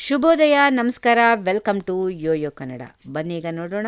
ಶುಭೋದಯ, ನಮಸ್ಕಾರ, welcome to yoyo Kannada. ಬನ್ನೀಗ ನೋಡೋಣ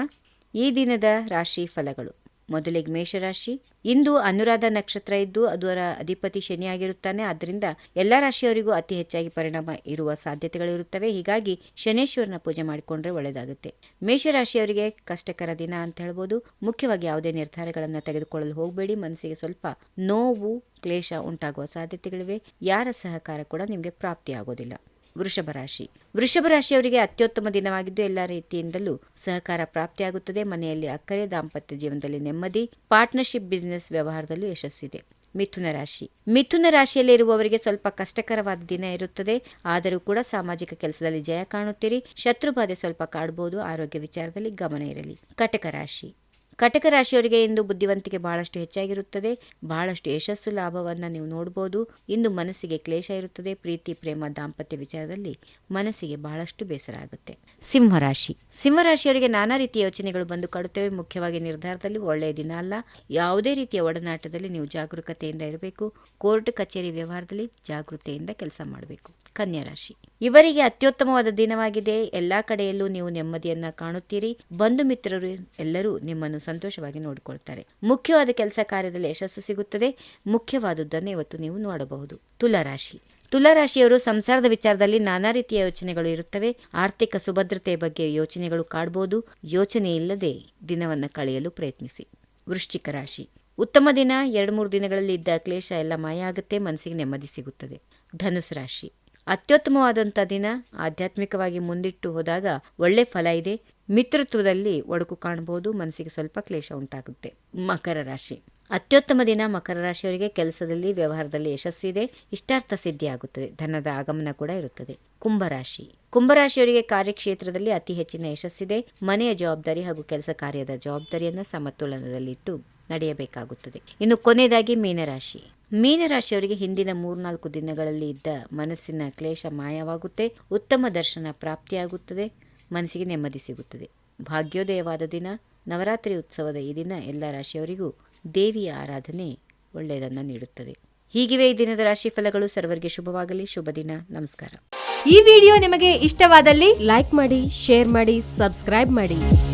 ಈ ದಿನದ ರಾಶಿ ಫಲಗಳು. ಮೊದಲಿಗೆ ಮೇಷರಾಶಿ. ಇಂದು ಅನುರಾಧ ನಕ್ಷತ್ರ ಇದ್ದು ಅದರ ಅಧಿಪತಿ ಶನಿಯಾಗಿರುತ್ತಾನೆ ಆದ್ದರಿಂದ ಎಲ್ಲ ರಾಶಿಯವರಿಗೂ ಅತಿ ಹೆಚ್ಚಾಗಿ ಪರಿಣಾಮ ಇರುವ ಸಾಧ್ಯತೆಗಳಿರುತ್ತವೆ ಹೀಗಾಗಿ ಶನೇಶ್ವರನ ಪೂಜೆ ಮಾಡಿಕೊಂಡ್ರೆ ಒಳ್ಳೆಯದಾಗುತ್ತೆ. ಮೇಷರಾಶಿಯವರಿಗೆ ಕಷ್ಟಕರ ದಿನ ಅಂತ ಹೇಳ್ಬೋದು. ಮುಖ್ಯವಾಗಿ ಯಾವುದೇ ನಿರ್ಧಾರಗಳನ್ನು ತೆಗೆದುಕೊಳ್ಳಲು ಹೋಗಬೇಡಿ. ಮನಸ್ಸಿಗೆ ಸ್ವಲ್ಪ ನೋವು, ಕ್ಲೇಶ ಉಂಟಾಗುವ ಸಾಧ್ಯತೆಗಳಿವೆ. ಯಾರ ಸಹಕಾರ ಕೂಡ ನಿಮಗೆ ಪ್ರಾಪ್ತಿಯಾಗೋದಿಲ್ಲ. ವೃಷಭ ರಾಶಿ. ವೃಷಭ ರಾಶಿಯವರಿಗೆ ಅತ್ಯುತ್ತಮ ದಿನವಾಗಿದ್ದು ಎಲ್ಲ ರೀತಿಯಿಂದಲೂ ಸಹಕಾರ ಪ್ರಾಪ್ತಿಯಾಗುತ್ತದೆ. ಮನೆಯಲ್ಲಿ ಅಕ್ಕರೆ, ದಾಂಪತ್ಯ ಜೀವನದಲ್ಲಿ ನೆಮ್ಮದಿ, ಪಾರ್ಟ್ನರ್ಶಿಪ್, ಬಿಸಿನೆಸ್ ವ್ಯವಹಾರದಲ್ಲೂ ಯಶಸ್ಸಿದೆ ಮಿಥುನ ರಾಶಿ. ಮಿಥುನ ರಾಶಿಯಲ್ಲಿ ಇರುವವರಿಗೆ ಸ್ವಲ್ಪ ಕಷ್ಟಕರವಾದ ದಿನ ಇರುತ್ತದೆ. ಆದರೂ ಕೂಡ ಸಾಮಾಜಿಕ ಕೆಲಸದಲ್ಲಿ ಜಯ ಕಾಣುತ್ತೀರಿ. ಶತ್ರುಬಾಧೆ ಸ್ವಲ್ಪ ಕಾಡಬಹುದು ಆರೋಗ್ಯ ವಿಚಾರದಲ್ಲಿ ಗಮನ ಇರಲಿ. ಕಟಕ ರಾಶಿ. ಕಟಕ ರಾಶಿಯವರಿಗೆ ಇಂದು ಬುದ್ಧಿವಂತಿಕೆ ಬಹಳಷ್ಟು ಹೆಚ್ಚಾಗಿರುತ್ತದೆ. ಬಹಳಷ್ಟು ಯಶಸ್ಸು ಲಾಭವನ್ನು ನೀವು ನೋಡಬಹುದು ಇಂದು ಮನಸ್ಸಿಗೆ ಕ್ಲೇಶ ಇರುತ್ತದೆ. ಪ್ರೀತಿ, ಪ್ರೇಮ, ದಾಂಪತ್ಯ ವಿಚಾರದಲ್ಲಿ ಮನಸ್ಸಿಗೆ ಬಹಳಷ್ಟು ಬೇಸರ ಆಗುತ್ತೆ. ಸಿಂಹರಾಶಿ ಸಿಂಹರಾಶಿಯವರಿಗೆ ನಾನಾ ರೀತಿಯ ಯೋಚನೆಗಳು ಬಂದು ಕಾಡುತ್ತವೆ. ಮುಖ್ಯವಾಗಿ ನಿರ್ಧಾರದಲ್ಲಿ ಒಳ್ಳೆಯ ದಿನ ಅಲ್ಲ. ಯಾವುದೇ ರೀತಿಯ ಒಡನಾಟದಲ್ಲಿ ನೀವು ಜಾಗರೂಕತೆಯಿಂದ ಇರಬೇಕು. ಕೋರ್ಟ್, ಕಚೇರಿ ವ್ಯವಹಾರದಲ್ಲಿ ಜಾಗೃತೆಯಿಂದ ಕೆಲಸ ಮಾಡಬೇಕು. ಕನ್ಯಾ ರಾಶಿ. ಇವರಿಗೆ ಅತ್ಯುತ್ತಮವಾದ ದಿನವಾಗಿದೆ. ಎಲ್ಲಾ ಕಡೆಯಲ್ಲೂ ನೀವು ನೆಮ್ಮದಿಯನ್ನ ಕಾಣುತ್ತೀರಿ. ಬಂಧು ಮಿತ್ರರು ಎಲ್ಲರೂ ನಿಮ್ಮನ್ನು ಸಂತೋಷವಾಗಿ ನೋಡಿಕೊಳ್ತಾರೆ. ಮುಖ್ಯವಾದ ಕೆಲಸ ಕಾರ್ಯದಲ್ಲಿ ಯಶಸ್ಸು ಸಿಗುತ್ತದೆ. ಮುಖ್ಯವಾದುದನ್ನು ಇವತ್ತು ನೀವು ನೋಡಬಹುದು. ತುಲಾರಾಶಿ. ತುಲಾರಾಶಿಯವರು ಸಂಸಾರದ ವಿಚಾರದಲ್ಲಿ ನಾನಾ ರೀತಿಯ ಯೋಚನೆಗಳು ಇರುತ್ತವೆ. ಆರ್ಥಿಕ ಸುಭದ್ರತೆಯ ಬಗ್ಗೆ ಯೋಚನೆಗಳು ಕಾಡಬಹುದು ಯೋಚನೆ ಇಲ್ಲದೆ ದಿನವನ್ನು ಕಳೆಯಲು ಪ್ರಯತ್ನಿಸಿ. ವೃಶ್ಚಿಕ ರಾಶಿ. ಉತ್ತಮ ದಿನ. ಎರಡು ಮೂರು ದಿನಗಳಲ್ಲಿ ಇದ್ದ ಕ್ಲೇಶ ಎಲ್ಲ ಮಾಯ ಆಗುತ್ತೆ. ಮನಸ್ಸಿಗೆ ನೆಮ್ಮದಿ ಸಿಗುತ್ತದೆ. ಧನುಸು ರಾಶಿ. ಅತ್ಯುತ್ತಮವಾದಂಥ ದಿನ. ಆಧ್ಯಾತ್ಮಿಕವಾಗಿ ಮುಂದಿಟ್ಟು ಹೋದಾಗ ಒಳ್ಳೆ ಫಲ ಇದೆ. ಮಿತ್ರತ್ವದಲ್ಲಿ ಒಡಕು ಕಾಣಬಹುದು, ಮನಸ್ಸಿಗೆ ಸ್ವಲ್ಪ ಕ್ಲೇಶ ಉಂಟಾಗುತ್ತೆ. ಮಕರ ರಾಶಿ. ಅತ್ಯುತ್ತಮ ದಿನ ಮಕರ ರಾಶಿಯವರಿಗೆ ಕೆಲಸದಲ್ಲಿ, ವ್ಯವಹಾರದಲ್ಲಿ ಯಶಸ್ಸು ಇದೆ, ಇಷ್ಟಾರ್ಥ ಸಿದ್ಧಿಯಾಗುತ್ತದೆ ಧನದ ಆಗಮನ ಕೂಡ ಇರುತ್ತದೆ. ಕುಂಭರಾಶಿ ಕುಂಭರಾಶಿಯವರಿಗೆ ಕಾರ್ಯಕ್ಷೇತ್ರದಲ್ಲಿ ಅತಿ ಹೆಚ್ಚಿನ ಯಶಸ್ಸಿದೆ. ಮನೆಯ ಜವಾಬ್ದಾರಿ ಹಾಗೂ ಕೆಲಸ ಕಾರ್ಯದ ಜವಾಬ್ದಾರಿಯನ್ನು ಸಮತೋಲನದಲ್ಲಿಟ್ಟು ನಡೆಯಬೇಕಾಗುತ್ತದೆ. ಇನ್ನು ಕೊನೆಯದಾಗಿ ಮೀನರಾಶಿ ಮೀನರಾಶಿಯವರಿಗೆ ಹಿಂದಿನ ಮೂರ್ನಾಲ್ಕು ದಿನಗಳಲ್ಲಿ ಇದ್ದ ಮನಸ್ಸಿನ ಕ್ಲೇಶ ಮಾಯವಾಗುತ್ತೆ, ಉತ್ತಮ ದರ್ಶನ ಪ್ರಾಪ್ತಿಯಾಗುತ್ತದೆ. ಮನಸ್ಸಿಗೆ ನೆಮ್ಮದಿ ಸಿಗುತ್ತದೆ. ಭಾಗ್ಯೋದಯವಾದ ದಿನ, ನವರಾತ್ರಿ ಉತ್ಸವದ ಈ ದಿನ ಎಲ್ಲ ರಾಶಿಯವರಿಗೂ ದೇವಿಯ ಆರಾಧನೆ ಒಳ್ಳೆಯದನ್ನು ನೀಡುತ್ತದೆ. ಹೀಗಿವೆ ಈ ದಿನದ ರಾಶಿ ಫಲಗಳು ಸರ್ವರಿಗೆ ಶುಭವಾಗಲಿ. ಶುಭ ದಿನ. ನಮಸ್ಕಾರ. ಈ ವಿಡಿಯೋ ನಿಮಗೆ ಇಷ್ಟವಾದಲ್ಲಿ ಲೈಕ್ ಮಾಡಿ, ಶೇರ್ ಮಾಡಿ, ಸಬ್ಸ್ಕ್ರೈಬ್ ಮಾಡಿ.